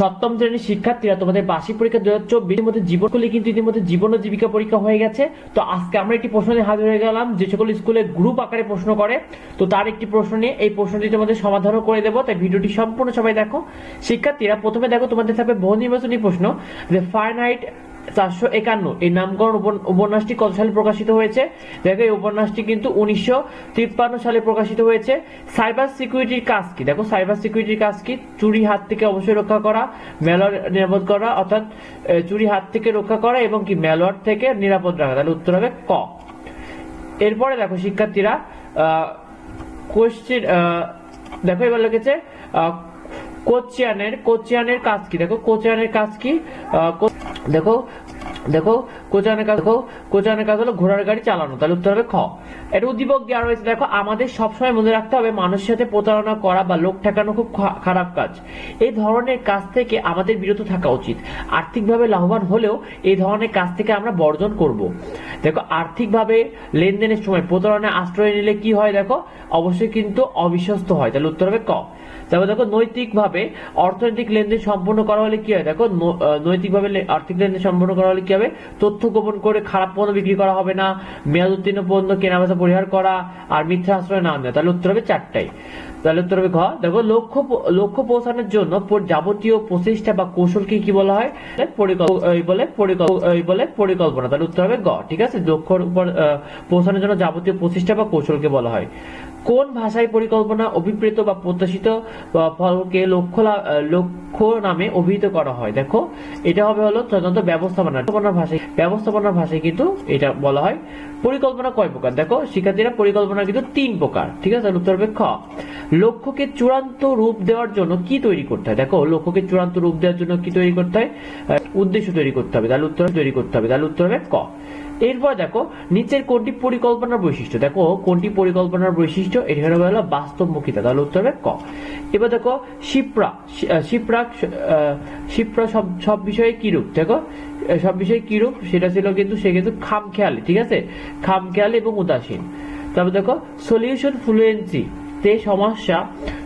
সপ্তম শ্রেণির শিক্ষার্থীরা তোমাদের বার্ষিক পরীক্ষা দু হাজার চব্বিশ মধ্যে জীবন করলে কিন্তু ইতিমধ্যে জীবন ও জীবিকা পরীক্ষা হয়ে গেছে। তো আজকে আমরা একটি প্রশ্ন নিয়ে হাজির হয়ে গেলাম। যে সকল স্কুলে গ্রুপ আকারে প্রশ্ন করে, তো তার একটি প্রশ্ন নিয়ে এই প্রশ্নটি তোমাদের সমাধানও করে দেবো। তাই ভিডিওটি সম্পূর্ণ সবাই দেখো। শিক্ষার্থীরা, প্রথমে দেখো, তোমাদের থাকবে বহু নির্বাচনী প্রশ্ন। যে ফারেনহাইট চারশো একান্ন। এই নামকরণ উপন্যাসটি কত সালে প্রকাশিত হয়েছে? দেখো এই উপন্যাসটি কিন্তু উনিশশো তিপ্পান্ন সালে প্রকাশিত হয়েছে। সাইবার সিকিউরিটির কাজ কি? দেখো সাইবার সিকিউরিটির কাজ কি? চুরি হাত থেকে অবশ্যই রক্ষা করা ম্যালওয়ার নিরাপদ করা অর্থাৎ চুরি হাত থেকে রক্ষা করা এবং কি ম্যালওয়ার থেকে নিরাপদ রাখা। তাহলে উত্তর হবে ক। এরপরে দেখো শিক্ষার্থীরা কোশ্চেন দেখো এবার লিখেছে আহ, কোচিয়ানের কোচিয়ানের কাজ কি? দেখো কোচিয়ানের কাজ কি আহ, কো- দেখো কোচানের কাজ দেখো কোচানের কাজ হলো ঘোড়ার গাড়ি চালানো। তাহলে উত্তর হবে খ। এটা উদ্দীপক দেওয়া রয়েছে, দেখো, আমাদের সবসময় মনে রাখতে হবে মানুষের সাথে প্রতারণা করা বা লোক ঠেকানো খুব খারাপ কাজ। এই ধরনের কাজ থেকে আমাদের বিরত থাকা উচিত। আর্থিকভাবে লাভবান হলেও এই ধরনের কাজ থেকে আমরা বর্জন করব। দেখো, আর্থিকভাবে লেনদেনের সময় প্রতারণায় আশ্রয় নিলে কি হয়, দেখো, অবশ্যই কিন্তু অবিশ্বস্ত হয়। তাহলে উত্তর হবে ক। তারপর দেখো, নৈতিকভাবে অর্থনৈতিক লেনদেন সম্পূর্ণ করা হলে কি হয়, দেখো নৈতিকভাবে আর্থিক লেনদেন সম্পূর্ণ করা হলে কি হবে তথ্য গোপন করে খারাপ পণ্য বিক্রি করা হবে না, মেয়াদ উত্তীর্ণ পণ্য কেনাবেচা পরিহার করা আর মিথ্যা আশ্রয় না নেওয়া তাহলে উত্তর হবে চারটাই। তাহলে উত্তর হবে ঘ। দেখো, লক্ষ্য লক্ষ্য পৌঁছানোর জন্য যাবতীয় প্রচেষ্টা বা কৌশলকে কি বলা হয়? বলে পরিকল্পনা। তাহলে উত্তর হবে গ ঠিক আছে? লক্ষ্যর উপর পৌঁছানোর জন্য যাবতীয় প্রচেষ্টা বা কৌশলকে বলা হয়। কোন ভাষায় পরিকল্পনা অভিপ্রেত বা প্রত্যাশিত ফলকে লক্ষ্য লক্ষ্য নামে অভিহিত করা হয়? দেখো, এটা হবে হলো সাধারণত ব্যবস্থাপনা। ভাষায়, ব্যবস্থাপনার ভাষায় কিন্তু এটা বলা হয়। পরিকল্পনা কয় প্রকার? দেখো, শিক্ষার্থীরা পরিকল্পনা কিন্তু তিন প্রকার। ঠিক আছে? উত্তর হবে খ। লক্ষ্যকে চূড়ান্ত রূপ দেওয়ার জন্য কি তৈরি করতে হয়? দেখো, লক্ষ্যকে চূড়ান্ত রূপ দেওয়ার জন্য কি তৈরি করতে হয়? উদ্দেশ্য তৈরি করতে হবে। তাহলে উত্তর তৈরি করতে হবে। তাহলে উত্তর হবে ক। এরপর দেখো, নিচের কোনটি পরিকল্পনার বৈশিষ্ট্য? দেখো, কোনটি পরিকল্পনার বৈশিষ্ট্য? এখানে হলো বাস্তবমুখিতা। তাহলে উত্তর হবে ক। এবার দেখো, শিপ্রা। শিপ্রা শিপ্রা সব সব বিষয়ে কিরূপ দেখো সব বিষয়ে কিরূপ সেটা ছিল কিন্তু, সে কিন্তু খামখেয়ালি, ঠিক আছে? খামখেয়ালি এবং উদাসীন। তারপর দেখো সলিউশন ফ্লুয়েন্সি তে সমস্যা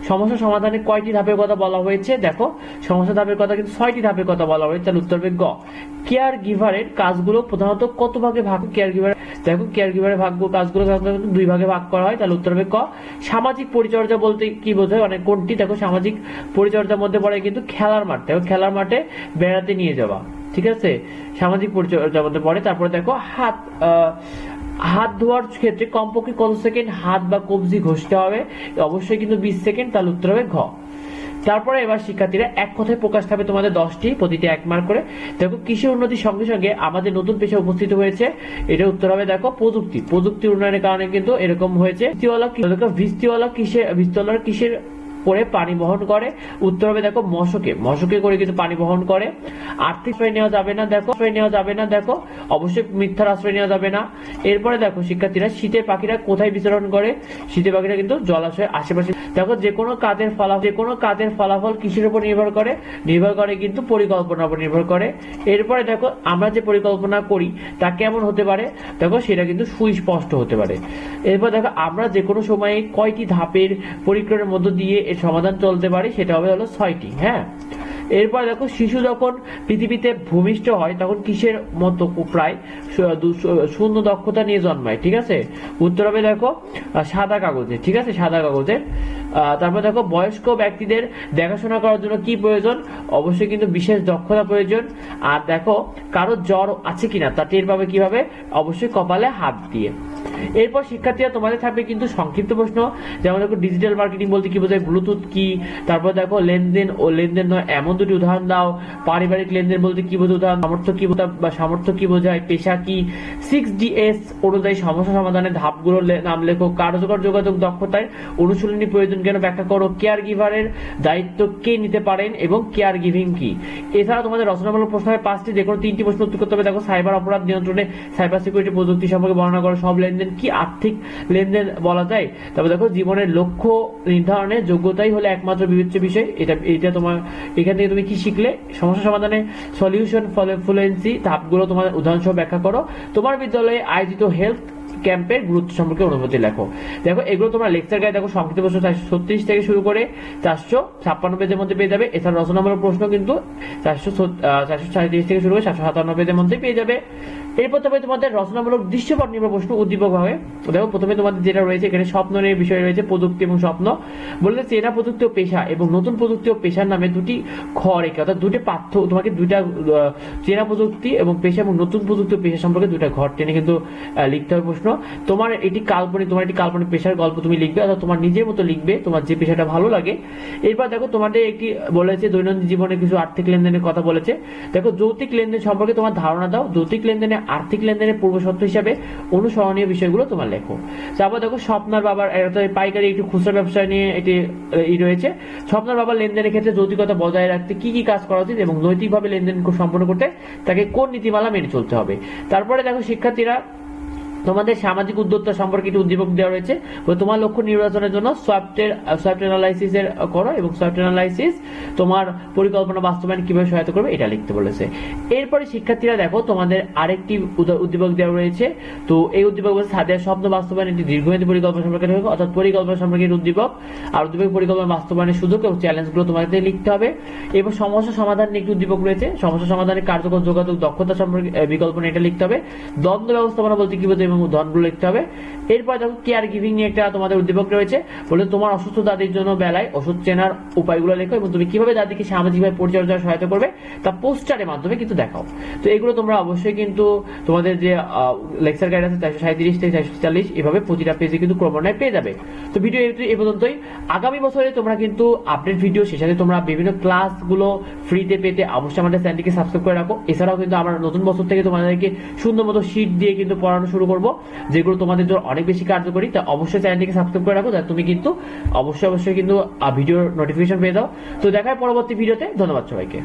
সমস্যা সমাধানে কয়টি ধাপের কথা বলা হয়েছে? দেখো, সমস্যা ধাপের কথা কিন্তু ছয়টি ধাপের কথা বলা হয়েছে তাহলে উত্তর হবে গ। কেয়ার গিভারের কাজগুলো প্রধানত কত ভাগে ভাগ? কেয়ার গিভার দেখো কেয়ার গিভারের ভাগ কাজগুলো দুই ভাগে ভাগ করা হয় তাহলে উত্তর হবে ক। সামাজিক পরিচর্যা বলতে কি বোঝায়? মানে কোনটি? দেখো, সামাজিক পরিচর্যার মধ্যে পড়ে কিন্তু খেলার মাঠ। দেখো, খেলার মাঠে বেড়াতে নিয়ে যাওয়া, ঠিক আছে? সামাজিক পরিচর্যার মধ্যে পড়ে, তারপরে দেখো হাত হাত ধোয়ার ক্ষেত্রে কমপক্ষে কত সেকেন্ড হাত বা কবজি ঘষতে হবে? অবশ্যই কিন্তু বিশ সেকেন্ড, তাহলে উত্তর হবে ঘ। তারপরে এবার শিক্ষার্থীরা এক কথায় প্রকাশ থাকবে তোমাদের দশটি, প্রতিটি এক মার্ক করে। দেখো কৃষি উন্নতির সঙ্গে সঙ্গে আমাদের নতুন পেশা উপস্থিত হয়েছে। এটা উত্তর হবে, দেখো, প্রযুক্তি। প্রযুক্তি উন্নয়নের কারণে কিন্তু এরকম হয়েছে। দেখো ভিস্তিওয়ালা কিসের ভিস্তিওয়ালা কিসের করে পানি বহন করে। উত্তর হবে দেখো মশকে। মশকে করে কিন্তু পানি বহন করে। আর্থিক আশ্রয় নেওয়া যাবে না, দেখো। আশ্রয় নেওয়া যাবে না, দেখো। অবশ্যই মিথ্যার আশ্রয় নেওয়া যাবে না। এরপরে দেখো শিক্ষার্থীরা শীতের পাখিরা কোথায় বিচরণ করে? শীতের পাখিরা কিন্তু জলাশয়ের আশেপাশে। দেখো যে কোনো কাজের ফলাফল, যে কোনো কাজের ফলাফল কিসের উপর নির্ভর করে? নির্ভর করে কিন্তু পরিকল্পনার উপর নির্ভর করে। এরপরে দেখো আমরা যে পরিকল্পনা করি, তা কেমন হতে পারে? দেখো সেটা কিন্তু সুস্পষ্ট হতে পারে। এরপর দেখো আমরা যে কোনো সময়ে কয়টি ধাপের পরিক্রমের মধ্য দিয়ে এর সমাধান চলতে পারি সেটা হবে হলো ছয়টি হ্যাঁ? এরপর দেখো, শিশু যখন পৃথিবীতে ভূমিষ্ঠ হয়, তখন কিসের মতো প্রায় শূন্য দক্ষতা নিয়ে জন্মায়, ঠিক আছে? উত্তর হবে দেখো সাদা কাগজে, ঠিক আছে? সাদা কাগজে তারপর দেখো, বয়স্ক ব্যক্তিদের দেখাশোনা করার জন্য কি প্রয়োজন? অবশ্যই কিন্তু বিশেষ দক্ষতা প্রয়োজন। আর দেখো, কারও জ্বর আছে কিনা তা টের পাবে কীভাবে? অবশ্যই কপালে হাত দিয়ে। এরপর শিক্ষার্থীরা তোমাদের থাকবে কিন্তু সংক্ষিপ্ত প্রশ্ন, যেমন দেখো ডিজিটাল মার্কেটিং বলতে কি বোঝায়, ব্লুটুথ কি? তারপর দেখো লেনদেন ও লেনদেন নয়, এমন দুটি উদাহরণ দাও। পারিবারিক লেনদেন বলতে কি বোঝায়? উদাহরণ, সামর্থ্য কি বা সামর্থ্য কি বোঝায়? পেশা কি? সিক্স ডিএস অনুযায়ী সমস্যা সমাধানের ধাপগুলো নাম লেখো। কার্যকর যোগাযোগ দক্ষতায় অনুশীলনী প্রয়োজন কেন ব্যাখ্যা করো? কেয়ার গিভারের দায়িত্ব কে নিতে পারেন এবং কেয়ার গিভিং কি? এছাড়া তোমাদের রচনামূলক প্রশ্ন পাঁচটি যে কোনো তিনটি প্রশ্ন উত্তর করতে হবে। দেখো সাইবার অপরাধ নিয়ন্ত্রণে সাইবার সিকিউরিটি প্রযুক্তি সম্পর্কে বর্ণনা করো। সব লেনদেন কি আর্থিক লেনদেন বলা যায়? তারপর দেখো, জীবনের লক্ষ্য নির্ধারণে যোগ্যতাই হলো একমাত্র বিবেচ্য বিষয়। এটা এটা তোমার, এখান থেকে তুমি কি শিখলে? সমস্যা সমাধানে সলিউশন ফ্লুয়েন্সি ধাপগুলো তোমার উদাহরণ সহ ব্যাখ্যা করো। তোমার বিদ্যালয়ে আয়োজিত হেলথ ক্যাম্পের গুরুত্ব সম্পর্কে অনুভূতি লেখো। দেখো, এগুলো তোমরা লেকচার গায়ে দেখো, সংক্ষিপ্ত প্রশ্ন চারশো ছত্রিশ থেকে শুরু করে চারশো ছাপ্পান্ন পেজের মধ্যে পেয়ে যাবে। এছাড়া রচনামূলক প্রশ্ন কিন্তু চারশো চারশো সাঁত্রিশ থেকে শুরু করে চারশো সাতান্ন পেজের মধ্যে পেয়ে যাবে। এরপর তবে তোমাদের রচনামূলক দৃশ্যপট নির্ভর প্রশ্ন উদ্দীপক হবে। দেখো, প্রথমে তোমাদের যেটা রয়েছে, এখানে স্বপ্ন নিয়ে বিষয় রয়েছে, প্রযুক্তি এবং স্বপ্ন। বলতে চেনা প্রযুক্তি ও পেশা এবং নতুন প্রযুক্তি ও পেশার নামে দুটি খ রেখে, অর্থাৎ দুটি পাঠ্য, তোমাকে দুইটা চেনা প্রযুক্তি এবং পেশা এবং নতুন প্রযুক্তি ও পেশা সম্পর্কে দুইটা ঘর টেনে কিন্তু লিখতে হবে প্রশ্ন, তোমার এটি কাল্পনিক, তোমার এটি কাল্পনিক পেশার গল্প তুমি লিখবে, অর্থাৎ তোমার নিজের মতো লিখবে, তোমার যে পেশাটা ভালো লাগে। এরপর দেখো, তোমাদের একটি বলেছে, দৈনন্দিন জীবনে কিছু আর্থিক লেনদেনের কথা বলেছে। দেখো, যৌতিক লেনদেন সম্পর্কে তোমার ধারণা দাও। যৌতিক লেনদেনে আর্থিক লেনদেনের পূর্ব পূর্বশর্ত হিসাবে অনুসরণীয় বিষয়গুলো তোমার লেখো। তারপর দেখো, স্বপ্নার বাবার একটা পাইকারি একটু খুচরা ব্যবসা নিয়ে এটি ই রয়েছে। স্বপ্নার বাবার লেনদেনের ক্ষেত্রে যৌতিকতা বজায় রাখতে কি কি কাজ করা উচিত এবং নৈতিকভাবে লেনদেন সম্পন্ন করতে তাকে কোন নীতিমালা মেনে চলতে হবে? তারপরে দেখো, শিক্ষার্থীরা তোমাদের সামাজিক উদ্যোক্তা সম্পর্কে একটি উদ্দীপক দেওয়া রয়েছে। তোমার লক্ষ্য নির্বাচনের জন্য সফটওয়্যার সফটওয়্যার অ্যানালাইসিস এর করো এবং সফটওয়্যার অ্যানালাইসিস তোমার পরিকল্পনা বাস্তবায়ন কীভাবে সহায়তা করবে এটা লিখতে বলেছে। এরপরে শিক্ষার্থীরা দেখো তোমাদের আরেকটি উদ্দীপক দেওয়া রয়েছে। তো এই উদ্দীপক বলছে সাদিয়া স্বপ্ন বাস্তবায়ন একটি দীর্ঘমেয়াদী পরিকল্পনা সম্পর্কে হবে অর্থাৎ পরিকল্পনা সম্পর্কে উদ্দীপক। আর উদ্দীপক পরিকল্পনা বাস্তবায়নের সুযোগ এবং চ্যালেঞ্জগুলো তোমাদের লিখতে হবে। এবং সমস্যা সমাধান একটি উদ্দীপক রয়েছে। সমস্যা সমাধানের কার্যকর যোগাযোগ দক্ষতা সম্পর্কে বিকল্প এটা লিখতে হবে। দ্বন্দ্ব ব্যবস্থাপনা বলতে কি বোঝায়? এবং উদাহরণগুলো লিখতে হবে। এরপর দেখো কেয়ার গিভিং নিয়ে একটা তোমাদের উদ্দীপক রয়েছে। বলে তোমার অসুস্থ দাদির জন্য বেলায় ওষুধ চেনার উপায়গুলো লেখো এবং তুমি কীভাবে দাদিকে সামাজিকভাবে পরিচর্যায় সহায়তা করবে তা পোস্টারের মাধ্যমে কিন্তু দেখাও। তো এগুলো তোমরা অবশ্যই কিন্তু তোমাদের যে লেকচার গাইড আছে চারশো সাঁত্রিশ থেকে চারশো চাল্লিশ এভাবে প্রতিটা পেজে কিন্তু ক্রমান্বয়ে পেয়ে যাবে। তো ভিডিও এ পর্যন্তই। আগামী বছরে তোমরা কিন্তু আপডেট ভিডিও সে সাথে তোমরা বিভিন্ন ক্লাসগুলো ফ্রিতে পেতে অবশ্যই আমাদের চ্যানেলটিকে সাবস্ক্রাইব করে রাখো। এছাড়াও কিন্তু আমরা নতুন বছর থেকে তোমাদেরকে সুন্দর মতো শীট দিয়ে কিন্তু পড়ানো শুরু করব। যেগুলো তোমাদের জন্য অনেক বেশি কার্যকরী, তা অবশ্যই চ্যানেলটিকে সাবস্ক্রাইব করে রাখো। যাতে তুমি কিন্তু অবশ্যই অবশ্যই কিন্তু ভিডিওর নোটিফিকেশন পেয়ে দাও তো দেখায় পরবর্তী ভিডিওতে ধন্যবাদ সবাইকে।